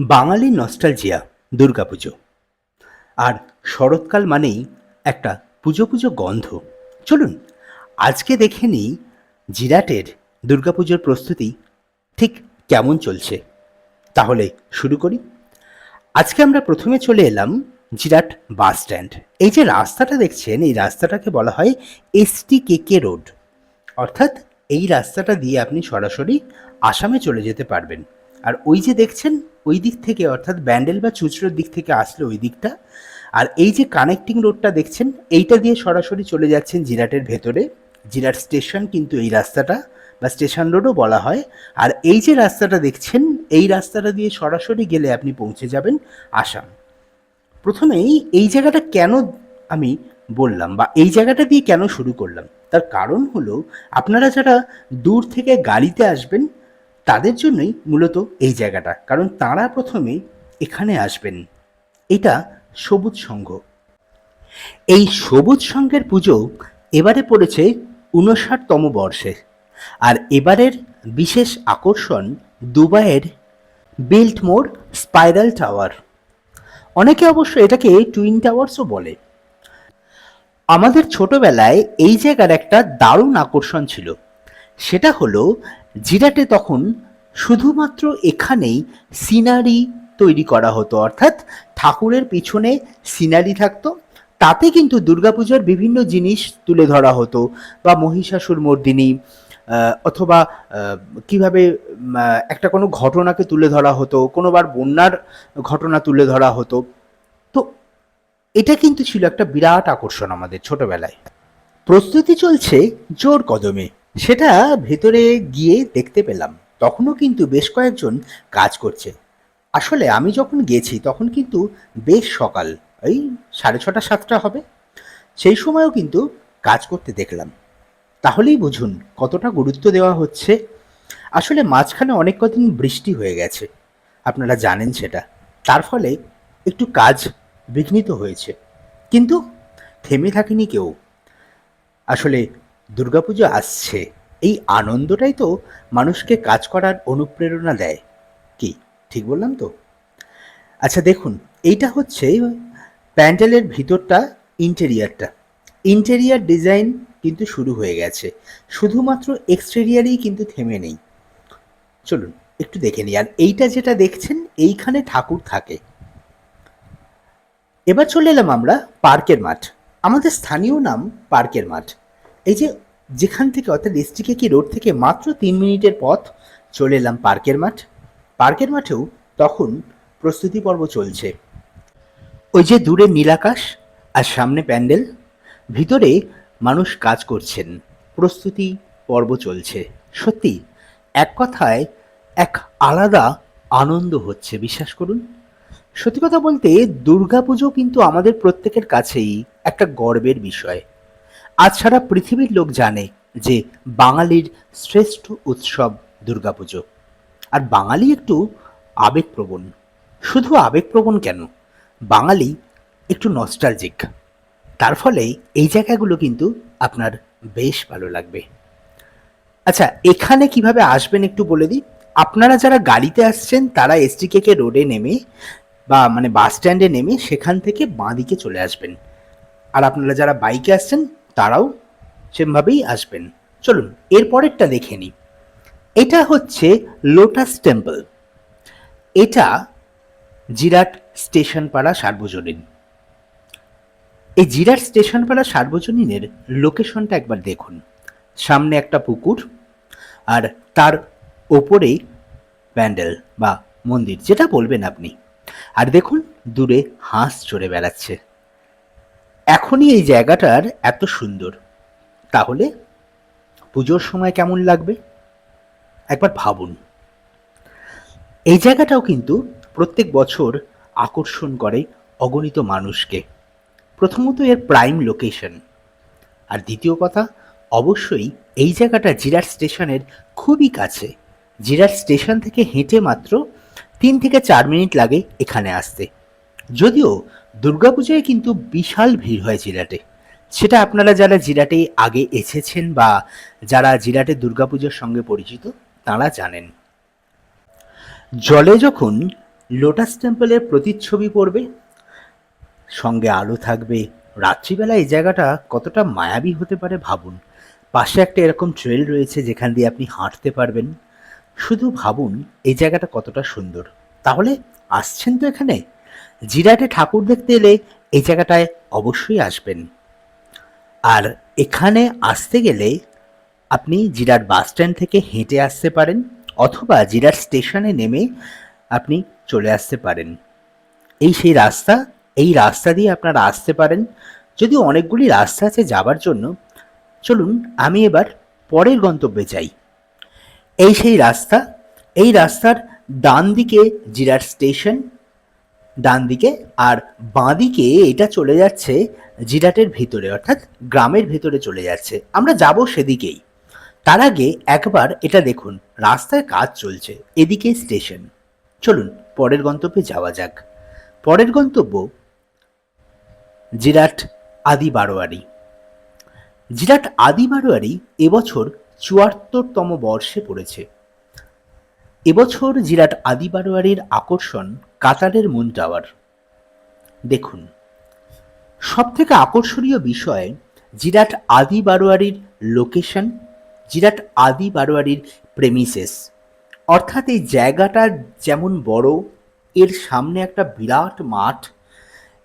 বাঙালির নস্টালজিয়া দুর্গাপুজো। আর শরৎকাল মানেই একটা পুজো পুজো গন্ধ। চলুন, আজকে দেখে নিই জিরাটের দুর্গাপুজোর প্রস্তুতি ঠিক কেমন চলছে। তাহলে শুরু করি। আজকে আমরা প্রথমে চলে এলাম জিরাট বাস স্ট্যান্ড। এই যে রাস্তাটা দেখছেন, এই রাস্তাটাকে বলা হয় এসটি কে কে রোড। অর্থাৎ এই রাস্তাটা দিয়ে আপনি সরাসরি আসামে চলে যেতে পারবেন। আর ওই যে দেখছেন, ওই দিক থেকে, অর্থাৎ ব্যান্ডেল বা চুচড়োর দিক থেকে আসলে ওই দিকটা। আর এই যে কানেক্টিং রোডটা দেখছেন, এইটা দিয়ে সরাসরি চলে যাচ্ছেন জিরাটের ভেতরে। জিরাট স্টেশন কিন্তু এই রাস্তাটা, বা স্টেশন রোডও বলা হয়। আর এই যে রাস্তাটা দেখছেন, এই রাস্তাটা দিয়ে সরাসরি গেলে আপনি পৌঁছে যাবেন আসাম। প্রথমেই এই জায়গাটা কেন আমি বললাম, বা এই জায়গাটা দিয়ে কেন শুরু করলাম? তার কারণ হলো, আপনারা যারা দূর থেকে গাড়িতে আসবেন তাদের জন্যই মূলত এই জায়গাটা, কারণ তারা প্রথমে এখানে আসবেন। এটা সবুজ সংঘ। এই সবুজ সংঘের পুজো এবারে পড়েছে ঊনষাটতম বর্ষে, আর এবারের বিশেষ আকর্ষণ দুবাইয়ের বিল্টমোর স্পাইরাল টাওয়ার। অনেকে অবশ্য এটাকে টুইন টাওয়ার্সও বলে। আমাদের ছোটবেলায় এই জায়গার একটা দারুণ আকর্ষণ ছিল। সেটা হলো জিরাটে তখন শুধুমাত্র এখানেই সিনারি তৈরি করা হতো, অর্থাৎ ঠাকুরের পিছনে সিনারি থাকতো। তাতে কিন্তু দুর্গাপূজার বিভিন্ন জিনিস তুলে ধরা হতো, বা মহিষাসুর মর্দিনী অথবা কীভাবে একটা কোনো ঘটনাকে তুলে ধরা হতো, কোনোবার বন্যার ঘটনা তুলে ধরা হতো। তো এটা কিন্তু ছিল একটা বিরাট আকর্ষণ আমাদের ছোটবেলায়। প্রস্তুতি চলছে জোর কদমে। সেটা ভেতরে গিয়ে দেখতে পেলাম। তখনও কিন্তু বেশ কয়েকজন কাজ করছে। আসলে আমি যখন গেছি, তখন কিন্তু বেশ সকাল, এই সাড়ে ছটা, সাতটা হবে। সেই সময়ও কিন্তু কাজ করতে দেখলাম। তাহলেই বুঝুন কতটা গুরুত্ব দেওয়া হচ্ছে। আসলে মাঝখানে অনেক কদিন বৃষ্টি হয়ে গেছে, আপনারা জানেন সেটা। তার ফলে একটু কাজ বিঘ্নিত হয়েছে। কিন্তু থেমে থাকেনি কেউ। আসলে দুর্গাপুজো আসছে। এই আনন্দটাই তো মানুষকে কাজ করার অনুপ্রেরণা দেয়। কি, ঠিক বললাম তো? আচ্ছা দেখুন, এইটা হচ্ছে প্যান্ডেলের ভিতরটা, ইন্টেরিয়ারটা। ইন্টেরিয়ার ডিজাইন কিন্তু শুরু হয়ে গেছে। শুধুমাত্র এক্সটেরিয়ারেই কিন্তু থেমে নেই। চলুন, একটু দেখে নিই। আর এইটা যেটা দেখছেন, এইখানে ঠাকুর থাকে। এবার চলে এলাম আমরা পার্কের মাঠ। আমাদের স্থানীয় নাম পার্কের মাঠ। এই যে যেখান থেকে অর্থাৎ এসটিকে কি রোড থেকে মাত্র তিন মিনিটের পথ চলে এলাম পার্কের মাঠ। পার্কের মাঠেও তখন প্রস্তুতি পর্ব চলছে। ওই যে দূরে নীলাকাশ আর সামনে প্যান্ডেল, ভিতরে মানুষ কাজ করছেন। প্রস্তুতি পর্ব চলছে। সত্যি, এক কথায় এক আলাদা আনন্দ হচ্ছে, বিশ্বাস করুন। সত্যি কথা বলতে দুর্গাপুজো কিন্তু আমাদের প্রত্যেকের কাছেই একটা গর্বের বিষয়। আজ সারা পৃথিবীর লোক জানে যে বাঙালির শ্রেষ্ঠ উৎসব দুর্গাপুজো। আর বাঙালি একটু আবেগপ্রবণ। শুধু আবেগপ্রবণ কেন? বাঙালি একটু নস্টালজিক তার ফলে এই জায়গাগুলো কিন্তু আপনার বেশ ভালো লাগবে। আচ্ছা এখানে কীভাবে আসবেন একটু বলে দিই? আপনারা যারা গাড়িতে আসছেন, তারা এসটিকে রোডে নেমে বা মানে বাস স্ট্যান্ডে নেমে সেখান থেকে বাঁ দিকে চলে আসবেন। আর আপনারা যারা বাইকে আসছেন তারাও সেমভাবেই আসবেন। চলুন এর পরেরটা দেখে নিই। এটা হচ্ছে লোটাস টেম্পল এটা জিরাট স্টেশন পাড়া সার্বজনীন। এই জিরাট স্টেশন পাড়া সার্বজনীনের লোকেশনটা একবার দেখুন। সামনে একটা পুকুর আর তার ওপরেই প্যান্ডেল বা মন্দির, যেটা বলবেন আপনি। আর দেখুন, দূরে হাঁস চড়ে বেড়াচ্ছে। এখনই এই জায়গাটার এত সুন্দর। তাহলে পুজোর সময় কেমন লাগবে? একবার ভাবুন। এই জায়গাটাও কিন্তু প্রত্যেক বছর আকর্ষণ করে অগণিত মানুষকে। প্রথমত এর প্রাইম লোকেশন আর দ্বিতীয় কথা, অবশ্যই এই জায়গাটা জিরাট স্টেশনের খুবই কাছে। জিরাট স্টেশন থেকে হেঁটে মাত্র তিন থেকে চার মিনিট লাগে এখানে আসতে। যদিও দুর্গাপূজায় কিন্তু বিশাল ভিড় হয় জিরাটে। সেটা আপনারা যারা জিরাটে আগে এসেছেন বা যারা জিরাটে দুর্গাপূজার সঙ্গে পরিচিত, তারা জানেন। জলে যখন লোটাস টেম্পলের প্রতিচ্ছবি পড়বে, সঙ্গে আলো থাকবে, রাত্রিবেলা এই জায়গাটা কতটা মায়াবী হতে পারে ভাবুন। পাশে একটা এরকম ট্রেল রয়েছে যেখান দিয়ে আপনি হাঁটতে পারবেন। শুধু ভাবুন, এই জায়গাটা কতটা সুন্দর। তাহলে আসছেন তো এখানে? জিরাটে ঠাকুর দেখতে এলে এই জায়গাটায় অবশ্যই আসবেন। আর এখানে আসতে গেলে আপনি জিরাট বাস স্ট্যান্ড থেকে হেঁটে আসতে পারেন অথবা জিরাট স্টেশনে নেমে আপনি চলে আসতে পারেন। এই সেই রাস্তা, এই রাস্তা দিয়ে আপনারা আসতে পারেন। যদিও অনেকগুলি রাস্তা আছে যাবার জন্য। চলুন, আমি এবার পরের গন্তব্যে যাই। এই সেই রাস্তা, এই রাস্তার ডান দিকে জিরাট স্টেশন ডান দিকে আর বাঁ দিকে এটা চলে যাচ্ছে জিরাটের ভিতরে, অর্থাৎ গ্রামের ভেতরে চলে যাচ্ছে। আমরা যাব সেদিকেই। তার আগে একবার এটা দেখুন রাস্তায় কাজ চলছে, এদিকে স্টেশন। চলুন, পরের গন্তব্যে যাওয়া যাক। পরের গন্তব্য জিরাট আদি বারোয়ারি জিরাট আদি বারোয়ারি এবছর চুয়াত্তরতম বর্ষে পড়েছে। এবছর জিরাট আদি বারোয়ারির আকর্ষণ কাতারের মুন টাওয়ার। দেখুন সব থেকে আকর্ষণীয় বিষয় জিরাট আদি বারোয়ারির লোকেশন জিরাট আদি বারোয়ারির প্রেমিসেস অর্থাৎ এই জায়গাটা যেমন বড়, এর সামনে একটা বিরাট মাঠ,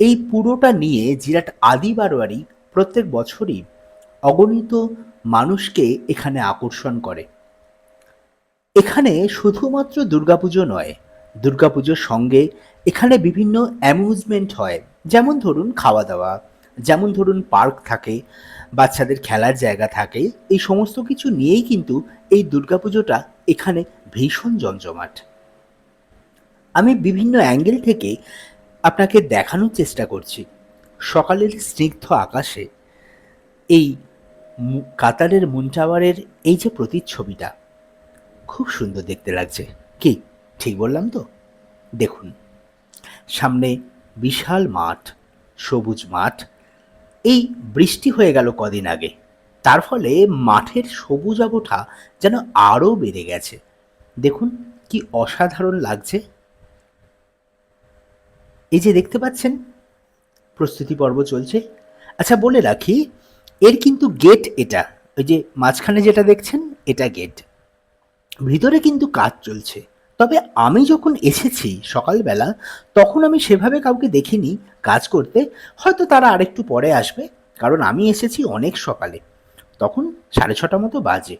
এই পুরোটা নিয়ে জিরাট আদি বারোয়ারি প্রত্যেক বছরই অগণিত মানুষকে এখানে আকর্ষণ করে। এখানে শুধুমাত্র দুর্গাপুজো নয় দুর্গাপুজোর সঙ্গে এখানে বিভিন্ন অ্যামিউজমেন্ট হয়। যেমন ধরুন খাওয়া দাওয়া যেমন ধরুন পার্ক থাকে, বাচ্চাদের খেলার জায়গা থাকে, এই সমস্ত কিছু নিয়েই কিন্তু এই দুর্গাপুজোটা এখানে ভীষণ জমজমাট। আমি বিভিন্ন অ্যাঙ্গেল থেকে আপনাকে দেখানোর চেষ্টা করছি। সকালের স্নিগ্ধ আকাশে এই কাতারের মুন টাওয়ারের এই যে প্রতিচ্ছবিটা, খুব সুন্দর দেখতে লাগছে। কি? ঠিক বললাম তো? দেখুন, সামনে বিশাল মাঠ, সবুজ মাঠ। এই বৃষ্টি হয়ে গেল কদিন আগে। তার ফলে মাঠের সবুজাবটা যেন আরও বেড়ে গেছে। দেখুন, কি অসাধারণ লাগছে। এই যে দেখতে পাচ্ছেন, প্রস্তুতি পর্ব চলছে। আচ্ছা বলে রাখি, এর কিন্তু গেট এটা। ওই যে মাঝখানে যেটা দেখছেন, এটা গেট। ভিতরে কিন্তু কাজ চলছে। তবে আমি যখন এসেছি সকালবেলা, তখন আমি সেভাবে কাউকে দেখিনি কাজ করতে। হয়তো তারা আরেকটু পরে আসবে, কারণ আমি এসেছি অনেক সকালে। তখন সাড়ে ছটা মতো বাজে।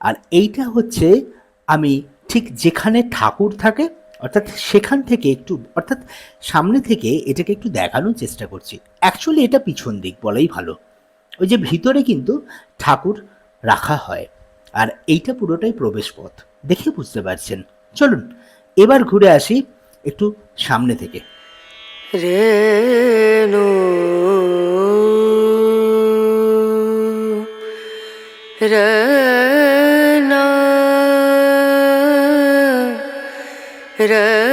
আর এইটা হচ্ছে আমি ঠিক যেখানে ঠাকুর থাকে, অর্থাৎ সেখান থেকে একটু, অর্থাৎ সামনে থেকে এটাকে একটু দেখানোর চেষ্টা করছি। অ্যাকচুয়ালি এটা পিছন দিক, বলাই ভালো। ওই যে ভিতরে কিন্তু ঠাকুর রাখা হয়। আর এইটা পুরোটাই প্রবেশ পথ দেখে বুঝতে পারছেন। চলুন, এবার ঘুরে আসি একটু সামনে থেকে। রেণু রে রনা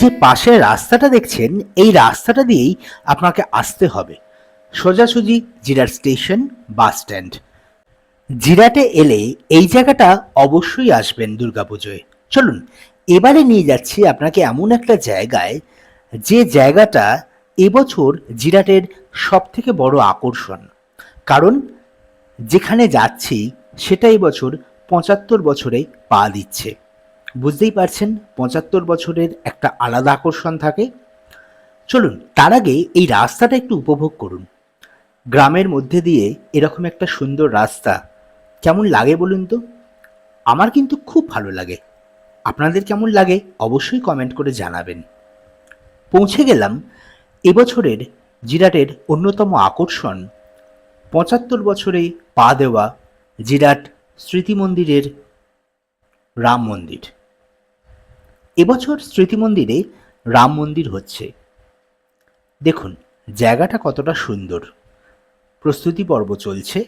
যে পাশের রাস্তাটা দেখছেন, এই রাস্তাটা দিয়েই আপনাকে আসতে হবে। সোজাসুজি জিরাট স্টেশন, বাস স্ট্যান্ড। জিরাটে এলে এই জায়গাটা অবশ্যই আসবেন দুর্গাপুজোয়। চলুন, এবারে নিয়ে যাচ্ছি আপনাকে এমন একটা জায়গায়, যে জায়গাটা এবছর জিরাটের সব থেকে বড় আকর্ষণ। কারণ, যেখানে যাচ্ছি, সেটা এবছর পঁচাত্তর বছরে পা দিচ্ছে। বুঝতেই পারছেন, পঁচাত্তর বছরের একটা আলাদা আকর্ষণ থাকে। চলুন, তার আগে এই রাস্তাটা একটু উপভোগ করুন। গ্রামের মধ্যে দিয়ে এরকম একটা সুন্দর রাস্তা কেমন লাগে বলুন তো? আমার কিন্তু খুব ভালো লাগে। আপনাদের কেমন লাগে অবশ্যই কমেন্ট করে জানাবেন। পৌঁছে গেলাম এবছরের জিরাটের অন্যতম আকর্ষণ। পঁচাত্তর বছরে পা দেওয়া জিরাট স্মৃতি মন্দিরের রাম মন্দির। এবছর স্মৃতি মন্দিরে রাম মন্দির হচ্ছে। দেখুন, জায়গাটা কতটা সুন্দর। প্রস্তুতি পর্ব চলছে।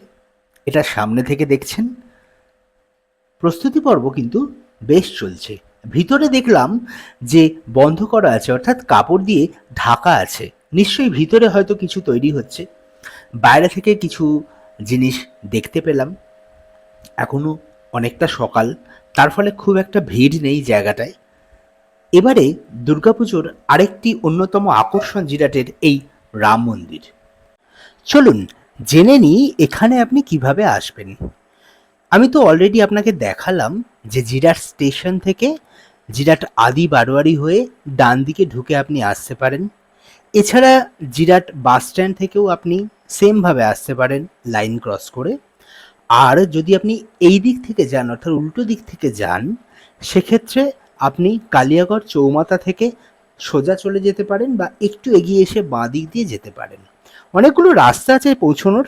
এটা সামনে থেকে দেখছেন। প্রস্তুতি পর্ব কিন্তু বেশ চলছে। ভিতরে দেখলাম যে বন্ধ করা আছে, অর্থাৎ কাপড় দিয়ে ঢাকা আছে। নিশ্চয়ই ভিতরে হয়তো কিছু তৈরি হচ্ছে। বাইরে থেকে কিছু জিনিস দেখতে পেলাম। এখনও অনেকটা সকাল। তার ফলে খুব একটা ভিড় নেই জায়গাটায়। এবারে দুর্গাপুজোর আরেকটি অন্যতম আকর্ষণ জিরাটের এই রাম মন্দির। চলুন, জেনে নিই এখানে আপনি কীভাবে আসবেন। আমি তো অলরেডি আপনাকে দেখালাম যে জিরাট স্টেশন থেকে জিরাট আদি বারোয়ারি হয়ে ডান দিকে ঢুকে আপনি আসতে পারেন। এছাড়া জিরাট বাস স্ট্যান্ড থেকেও আপনি সেমভাবে আসতে পারেন লাইন ক্রস করে। আর যদি আপনি এই দিক থেকে যান অর্থাৎ উল্টো দিক থেকে যান, সেক্ষেত্রে আপনি কালিয়াগড় চৌমাথা থেকে সোজা চলে যেতে পারেন বা একটু এগিয়ে এসে বাঁ দিক দিয়ে যেতে পারেন। অনেকগুলো রাস্তা আছে পৌঁছানোর,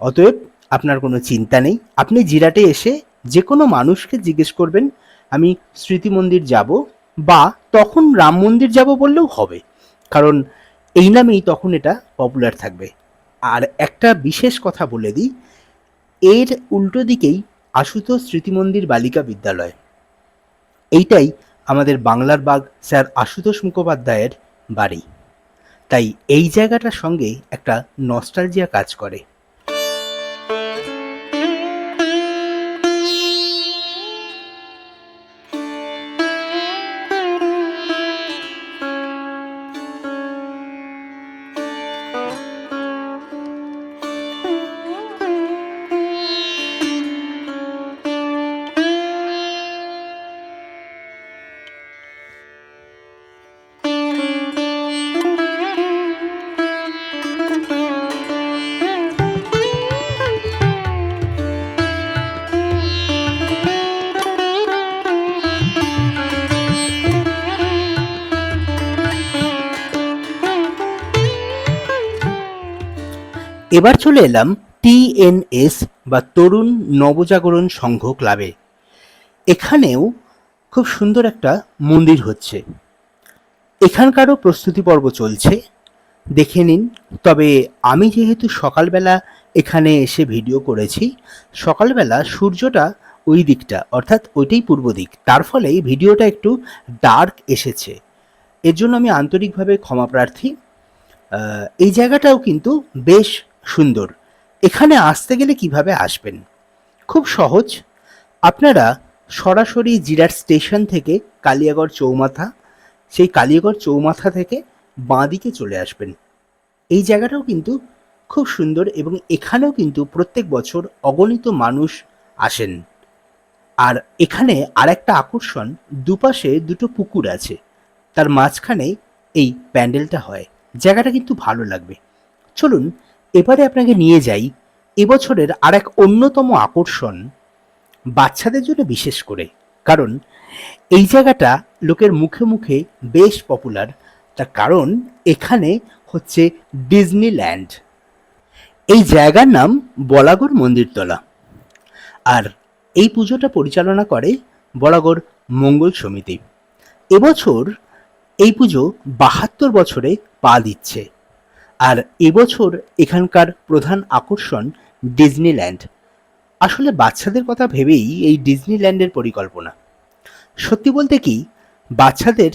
অতএব আপনার কোনো চিন্তা নেই। আপনি জিরাটে এসে যে কোনো মানুষকে জিজ্ঞেস করবেন, আমি স্মৃতি মন্দির যাব বা তখন রাম মন্দির যাব বললেও হবে, কারণ এই নামেই তখন এটা পপুলার থাকবে। আর একটা বিশেষ কথা বলে দিই, এর উল্টো দিকেই আশুতোষ স্মৃতি মন্দির বালিকা বিদ্যালয়। এইটাই আমাদের বাংলার বাগ স্যার আশুতোষ মুখোপাধ্যায়ের বাড়ি। তাই এই জায়গাটার সঙ্গে একটা নস্টালজিয়া কাজ করে। এবার চলে এলাম টিএনএস বা তরুণ নবজাগরণ সংঘ ক্লাবে। এখানেও খুব সুন্দর একটা মন্দির হচ্ছে। এখানকারও প্রস্তুতি পর্ব চলছে। দেখে নিন। তবে আমি যেহেতু সকালবেলা এখানে এসে ভিডিও করেছি, সকালবেলা সূর্যটা ওই দিকটা, অর্থাৎ ওইটাই পূর্ব দিক। তার ফলে ভিডিওটা একটু ডার্ক এসেছে। এর জন্য আমি আন্তরিকভাবে ক্ষমা প্রার্থী। এই জায়গাটাও কিন্তু বেশ সুন্দর। এখানে আসতে গেলে কীভাবে আসবেন? খুব সহজ। আপনারা সরাসরি জিরাট স্টেশন থেকে কালিয়াগড় চৌমাথা, সেই কালিয়াগড় চৌমাথা থেকে বাঁ দিকে চলে আসবেন। এই জায়গাটাও কিন্তু খুব সুন্দর এবং এখানেও কিন্তু প্রত্যেক বছর অগণিত মানুষ আসেন। আর এখানে আরেকটা আকর্ষণ, দুপাশে দুটো পুকুর আছে। তার মাঝখানে এই প্যান্ডেলটা হয়। জায়গাটা কিন্তু ভালো লাগবে। চলুন এবারে আপনাকে নিয়ে যাই এবছরের আর এক অন্যতম আকর্ষণ বাচ্চাদের জন্য বিশেষ করে। কারণ এই জায়গাটা লোকের মুখে মুখে বেশ পপুলার তার কারণ এখানে হচ্ছে ডিজনিল্যান্ড। এই জায়গার নাম বলাগড় মন্দিরতলা। আর এই পুজোটা পরিচালনা করে বলাগড় মঙ্গল সমিতি। এবছর এই পুজো বাহাত্তর বছরে পা দিচ্ছে। আর এবছর এখানকার প্রধান আকর্ষণ ডিজনিল্যান্ড। আসলে বাচ্চাদের কথা ভেবেই এই ডিজনিল্যান্ডের পরিকল্পনা। সত্যি বলতে কি, বাচ্চাদের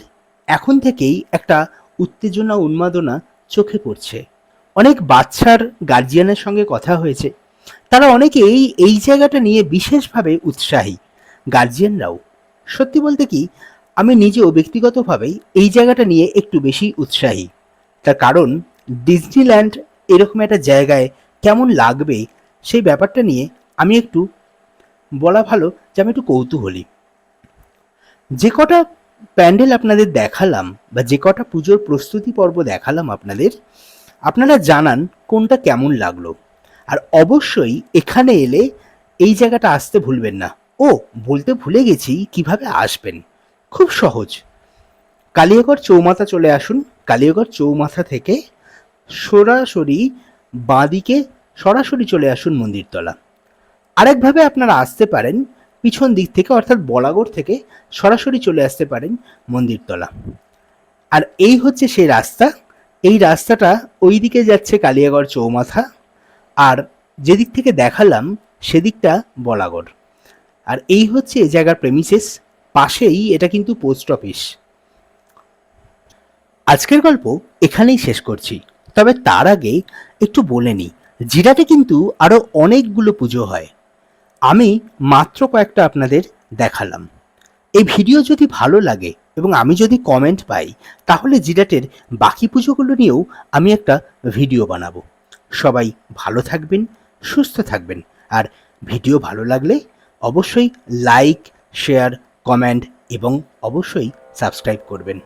এখন থেকেই একটা উত্তেজনা, উন্মাদনা চোখে পড়ছে। অনেক বাচ্চার গার্জিয়ানের সঙ্গে কথা হয়েছে। তারা অনেকেই এই জায়গাটা নিয়ে বিশেষভাবে উৎসাহী গার্জিয়ানরাও সত্যি বলতে কি, আমি নিজেও ব্যক্তিগতভাবেই এই জায়গাটা নিয়ে একটু বেশি উৎসাহী। তার কারণ ডিজনিল্যান্ড এরকম একটা জায়গায় কেমন লাগবে সেই ব্যাপারটা নিয়ে আমি একটু বলা ভালো যে আমি একটু কৌতূহলী। যে কটা প্যান্ডেল আপনাদের দেখালাম বা যে কটা পুজোর প্রস্তুতি পর্ব দেখালাম আপনাদের, আপনারা জানান কোনটা কেমন লাগল। আর অবশ্যই এখানে এলে এই জায়গাটা আসতে ভুলবেন না। ও, বলতে ভুলে গেছি কীভাবে আসবেন। খুব সহজ। কালিয়াগড় চৌমাথা চলে আসুন। কালিয়াগড় চৌমাথা থেকে সরাসরি বাঁদিকে সরাসরি চলে আসুন মন্দিরতলা। আরেকভাবে আপনারা আসতে পারেন, পিছন দিক থেকে অর্থাৎ বলাগড় থেকে সরাসরি চলে আসতে পারেন মন্দিরতলা। আর এই হচ্ছে সেই রাস্তা। এই রাস্তাটা ওই দিকে যাচ্ছে কালিয়াগড় চৌমাথা। আর যেদিক থেকে দেখালাম, সেদিকটা বলাগড়। আর এই হচ্ছে এই জায়গার প্রেমিসেস পাশেই এটা কিন্তু পোস্ট অফিস আজকের গল্প এখানেই শেষ করছি। তবে তার আগে একটু বলে নিই, জিরাতে কিন্তু আরও অনেকগুলো পুজো হয়। আমি মাত্র কয়েকটা আপনাদের দেখালাম। এই ভিডিও যদি ভালো লাগে এবং আমি যদি কমেন্ট পাই, তাহলে জিরাটের বাকি পুজোগুলো নিয়েও আমি একটা ভিডিও বানাবো। সবাই ভালো থাকবেন, সুস্থ থাকবেন। আর ভিডিও ভালো লাগলে অবশ্যই লাইক শেয়ার কমেন্ট এবং অবশ্যই সাবস্ক্রাইব করবেন।